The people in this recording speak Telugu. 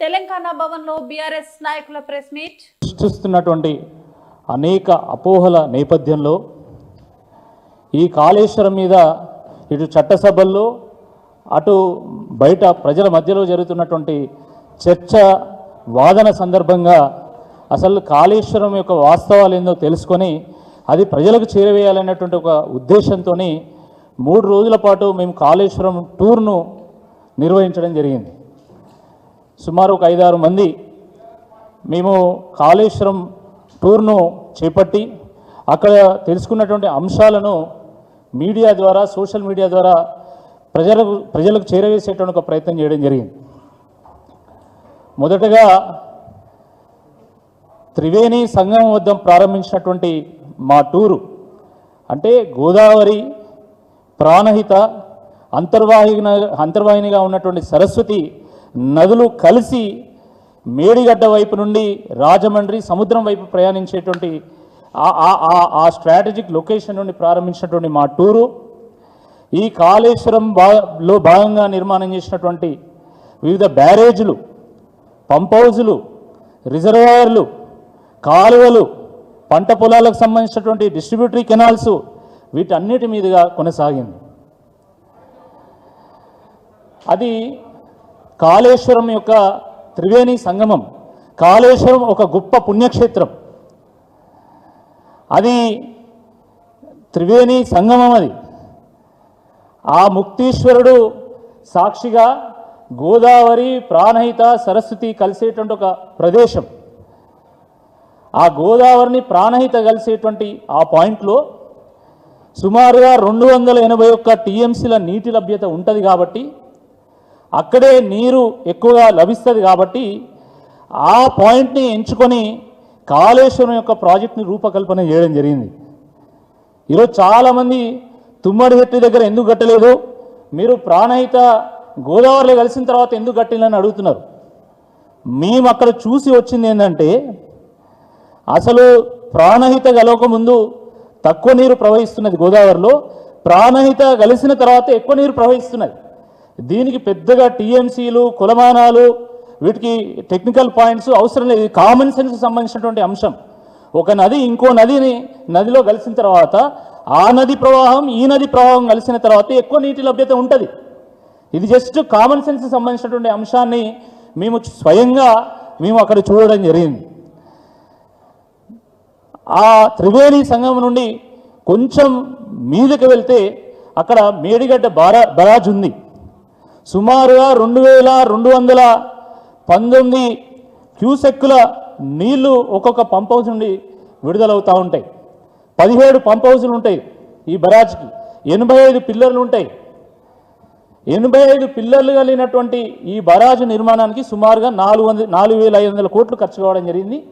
తెలంగాణ భవన్లో బీఆర్ఎస్ నాయకుల ప్రెస్ మీట్. సృష్టిస్తున్నటువంటి అనేక అపోహల నేపథ్యంలో ఈ కాళేశ్వరం మీద ఇటు చట్టసభల్లో అటు బయట ప్రజల మధ్యలో జరుగుతున్నటువంటి చర్చ వాదన సందర్భంగా అసలు కాళేశ్వరం యొక్క వాస్తవాలు ఏందో తెలుసుకొని అది ప్రజలకు చేరవేయాలనేటువంటి ఒక ఉద్దేశంతో మూడు రోజుల పాటు మేము కాళేశ్వరం టూర్ను నిర్వహించడం జరిగింది. సుమారు ఒక ఐదారు మంది మేము కాళేశ్వరం టూర్ను చేపట్టి అక్కడ తెలుసుకున్నటువంటి అంశాలను మీడియా ద్వారా సోషల్ మీడియా ద్వారా ప్రజలకు ప్రజలకు చేరవేసేటువంటి ఒక ప్రయత్నం చేయడం జరిగింది. మొదటగా త్రివేణి సంగమం వద్ద ప్రారంభించినటువంటి మా టూరు అంటే గోదావరి ప్రాణహిత అంతర్వాహిన అంతర్వాహినిగా ఉన్నటువంటి సరస్వతి నదులు కలిసి మేడిగడ్డ వైపు నుండి రాజమండ్రి సముద్రం వైపు ప్రయాణించేటువంటి ఆ- స్ట్రాటజిక్ లొకేషన్ నుండి ప్రారంభించినటువంటి మా టూరు. ఈ కాళేశ్వరం లో భాగంగా నిర్మాణం చేసినటువంటి వివిధ బ్యారేజీలు పంప్ హౌజులు రిజర్వాయర్లు కాలువలు పంట పొలాలకు సంబంధించినటువంటి డిస్ట్రిబ్యూటరీ కెనాల్స్ వీటన్నిటి మీదుగా కొనసాగింది. అది కాళేశ్వరం యొక్క త్రివేణి సంగమం. కాళేశ్వరం ఒక గొప్ప పుణ్యక్షేత్రం. అది త్రివేణి సంగమం అది. ఆ ముక్తీశ్వరుడు సాక్షిగా గోదావరి ప్రాణహిత సరస్వతి కలిసేటువంటి ఒక ప్రదేశం. ఆ గోదావరిని ప్రాణహిత కలిసేటువంటి ఆ పాయింట్లో సుమారుగా రెండు వందల ఎనభై ఒక్క టీఎంసీల నీటి లభ్యత ఉంటుంది కాబట్టి అక్కడే నీరు ఎక్కువగా లభిస్తుంది కాబట్టి ఆ పాయింట్ని ఎంచుకొని కాళేశ్వరం యొక్క ప్రాజెక్ట్ని రూపకల్పన చేయడం జరిగింది. ఈరోజు చాలామంది తుమ్మడిహెట్టి దగ్గర ఎందుకు కట్టలేదు? మీరు ప్రాణహిత గోదావరిలో కలిసిన తర్వాత ఎందుకు కట్టిందని అడుగుతున్నారు. మేము అక్కడ చూసి వచ్చింది ఏంటంటే అసలు ప్రాణహిత గలవక ముందు తక్కువ నీరు ప్రవహిస్తున్నది గోదావరిలో ప్రాణహిత కలిసిన తర్వాత ఎక్కువ నీరు ప్రవహిస్తున్నది. దీనికి పెద్దగా టీఎంసీలు కులమానాలు వీటికి టెక్నికల్ పాయింట్స్ అవసరం లేదు. కామన్ సెన్స్ సంబంధించినటువంటి అంశం. ఒక నది ఇంకో నదిని నదిలో కలిసిన తర్వాత ఆ నది ప్రవాహం ఈ నది ప్రవాహం కలిసిన తర్వాత ఎక్కువ నీటి లభ్యత ఉంటుంది. ఇది జస్ట్ కామన్ సెన్స్ సంబంధించినటువంటి అంశాన్ని మేము స్వయంగా మేము అక్కడ చూడడం జరిగింది. ఆ త్రివేణి సంఘం నుండి కొంచెం మీదకి వెళ్తే అక్కడ మేడిగడ్డ బారా బరాజ్ ఉంది. సుమారుగా రెండు వేల రెండు వందల పంతొమ్మిది క్యూసెక్కుల నీళ్ళు ఒక్కొక్క పంప్ హౌస్ నుండి విడుదలవుతూ ఉంటాయి. పదిహేడు పంప్ హౌసులు ఉంటాయి ఈ బరాజ్కి ఎనభై ఐదు పిల్లర్లు ఉంటాయి. ఎనభై ఐదు పిల్లర్లు కలిగినటువంటి ఈ బరాజు నిర్మాణానికి సుమారుగా నాలుగు వందల నాలుగు వేల ఐదు వందల కోట్లు ఖర్చు కావడం జరిగింది.